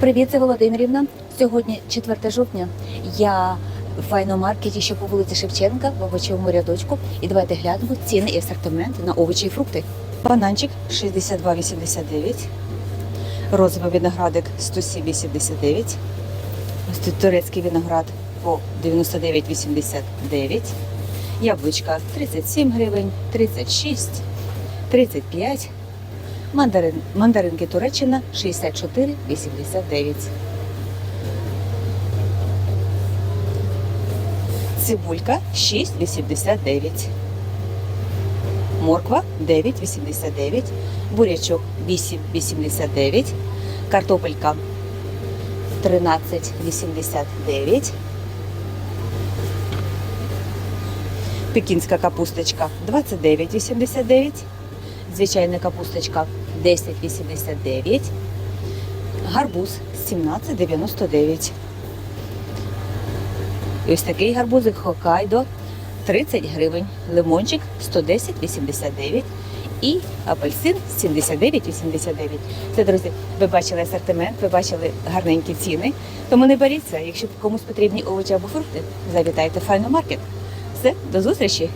Привіт, це Володимирівна. Сьогодні 4 жовтня. Я в файномаркеті, що по вулиці Шевченка, в овочевому рядочку. І давайте глянемо ціни і асортимент на овочі і фрукти. Бананчик 62,89. Розовий виноградик 107,89. Ось тут турецький виноград по 99,89. Яблучка 37 гривень, 36, 35. Мандарин, мандаринки Туреччина 64,89. Цибулька 6,89. Морква 9,89. Бурячок 8,89. Картопелька 13,89. Пекінська капусточка 29,89. Звичайна капусточка 10,89. Гарбуз 17,99. І ось такий гарбузик Хокайдо 30 гривень. Лимончик 110,89 і апельсин 79,89. Це, друзі, ви бачили асортимент, ви бачили гарненькі ціни. Тому не боріться, якщо комусь потрібні овочі або фрукти, завітайте в файномаркет. Все, до зустрічі!